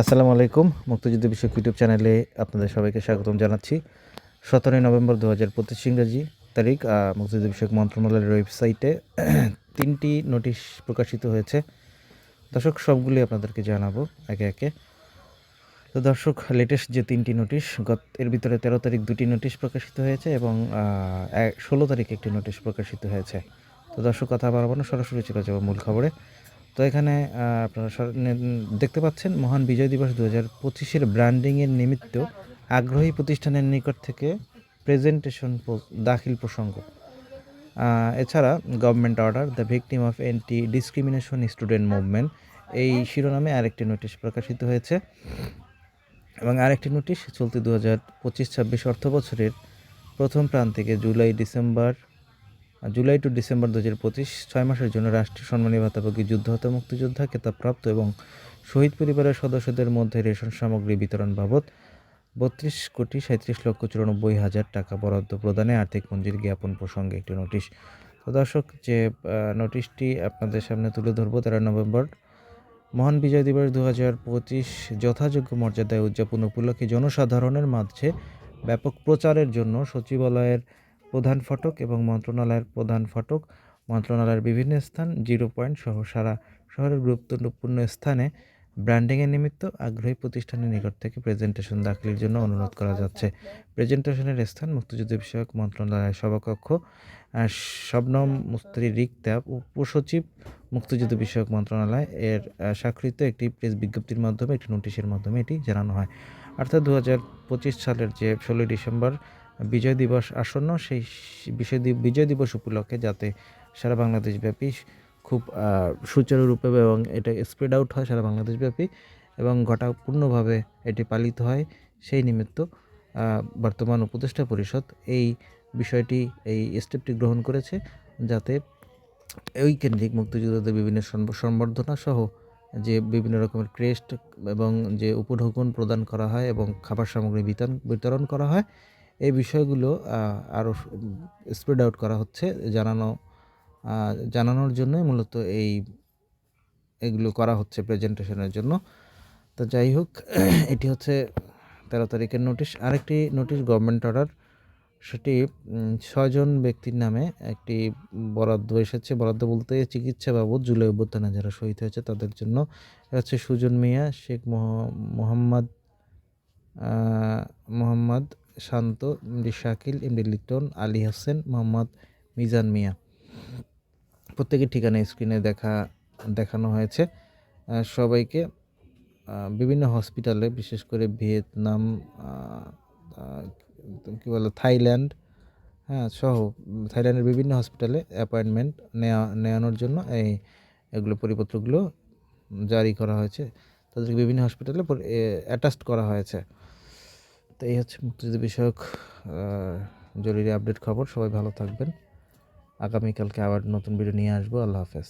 আসসালামু আলাইকুম। মুক্তিযুদ্ধ বিষয়ক ইউটিউব চ্যানেলে আপনাদের সবাইকে স্বাগতম জানাচ্ছি। সতেরোই নভেম্বর দু হাজার পঁচিশ ইংরাজি তারিখ মুক্তিযুদ্ধ বিষয়ক মন্ত্রণালয়ের ওয়েবসাইটে তিনটি নোটিশ প্রকাশিত হয়েছে। দর্শক সবগুলি আপনাদেরকে জানাব একে একে। তো দর্শক লেটেস্ট যে তিনটি নোটিশ, গত, এর ভিতরে তেরো তারিখ দুটি নোটিশ প্রকাশিত হয়েছে এবং ষোলো তারিখ একটি নোটিশ প্রকাশিত হয়েছে। তো দর্শক, কথা বাড়াবো সরাসরি চলে যাব মূল খবরে। তো এখানে আপনারা দেখতে পাচ্ছেন মহান বিজয় দিবস দু হাজার পঁচিশের ব্র্যান্ডিংয়ের নিমিত্ত আগ্রহী প্রতিষ্ঠানের নিকট থেকে প্রেজেন্টেশন দাখিল প্রসঙ্গ। এছাড়া government order, the victim of anti discrimination student movement, এই শিরোনামে আরেকটি নোটিশ প্রকাশিত হয়েছে। এবং আরেকটি নোটিশ চলতি দু হাজার পঁচিশ ছাব্বিশ অর্থ বছরের প্রথম প্রান্তিকে July, December July to December দু হাজার পঁচিশ ছয় মাসের জন্য রাষ্ট্রীয় সম্মানী ভাতাভোগী যুদ্ধহত মুক্তিযোদ্ধা খেতাবপ্রাপ্ত এবং শহীদ পরিবারের সদস্যদের মধ্যে রেশন সামগ্রী বিতরণ বাবদ বত্রিশ কোটি সাঁত্রিশ লক্ষ চুরানব্বই হাজার টাকা বরাদ্দ প্রদানে আর্থিক মঞ্জুরি জ্ঞাপন প্রসঙ্গে একটি নোটিশ। তো দর্শক, যে নোটিশটি আপনাদের সামনে তুলে ধরবো তেরো নভেম্বর, মহান বিজয় দিবস দু হাজার পঁচিশ যথাযোগ্য মর্যাদায় উদযাপন উপলক্ষে জনসাধারণের মাঝে ব্যাপক প্রচারের জন্য সচিবালয়ের প্রধান ফটক এবং মন্ত্রণালয়ের প্রধান ফটক, মন্ত্রণালয়ের বিভিন্ন স্থান, জিরো পয়েন্ট সহ সারা শহরের গুরুত্বপূর্ণ স্থানে ব্র্যান্ডিংয়ের নিমিত্ত আগ্রহী প্রতিষ্ঠানের নিকট থেকে প্রেজেন্টেশন দাখিলের জন্য অনুরোধ করা যাচ্ছে। প্রেজেন্টেশনের স্থান, মুক্তিযুদ্ধ বিষয়ক মন্ত্রণালয়ের সভাকক্ষ শবনম মুস্তারি রিক্তা উপসচিব, মুক্তিযুদ্ধ বিষয়ক মন্ত্রণালয় এর স্বাক্ষরিত একটি প্রেস বিজ্ঞপ্তির মাধ্যমে, একটি নোটিশের মাধ্যমে এটি জানানো হয়। অর্থাৎ দু হাজার পঁচিশ সালের যে ষোলোই ডিসেম্বর বিজয় দিবস আসন্ন, সেই বিষয় বিজয় দিব- বিজয় দিবস উপলক্ষে যাতে সারা বাংলাদেশব্যাপী খুব সুচারুরূপে এবং এটা স্প্রেড আউট হয় সারা বাংলাদেশব্যাপী এবং ঘটাপূর্ণভাবে এটি পালিত হয়, সেই নিমিত্ত বর্তমান উপদেষ্টা পরিষদ এই বিষয়টি, এই স্টেপটি গ্রহণ করেছে যাতে ওই কেন্দ্রিক মুক্তিযোদ্ধাদের বিভিন্ন সম্ব- সম্বর্ধনা সহ যে বিভিন্ন রকমের ক্রেস্ট এবং যে উপঢৌকন প্রদান করা হয় এবং খাবার সামগ্রী বিতরণ বিতরণ করা হয় এই বিষয়গুলো আরও স্প্রেড আউট করা হচ্ছে, জানানো জানানোর জন্যই মূলত এই, এগুলো করা হচ্ছে প্রেজেন্টেশনের জন্য। তো যাই হোক, এটি হচ্ছে তেরো তারিখের নোটিশ। আরেকটি নোটিশ গভর্নমেন্ট অর্ডার সেটি ছয়জন ব্যক্তির নামে একটি বরাদ্দ এসেছে। বরাদ্দ বলতে চিকিৎসা বাবদ জুলাই অভ্যুত্থানে যারা শহীদ হয়েছে তাদের জন্য। হচ্ছে সুজন মিয়া, শেখ মোহ- মোহাম্মদ মোহাম্মদ শান্ত এমডি শাকিল এমডি লিটন, আলী হোসেন, মোহাম্মদ মিজান মিয়া। প্রত্যেকের ঠিকানা স্ক্রিনে দেখা, দেখানো হয়েছে। সবাইকে বিভিন্ন হসপিটালে, বিশেষ করে ভিয়েতনাম কী বলে, থাইল্যান্ড হ্যাঁ সহ, থাইল্যান্ডের বিভিন্ন হসপিটালে অ্যাপয়েন্টমেন্ট নেওয়া নেওয়ানোর জন্য এই, এগুলো পরিপত্রগুলো জারি করা হয়েছে। তাদেরকে বিভিন্ন হসপিটালে অ্যাটাস্ট করা হয়েছে। তো এই হচ্ছে মুক্তিযুদ্ধ বিষয়ক জরুরি আপডেট খবর। সবাই ভালো থাকবেন। আগামীকালকে আবার নতুন ভিডিও নিয়ে আসব। আল্লাহ হাফেজ।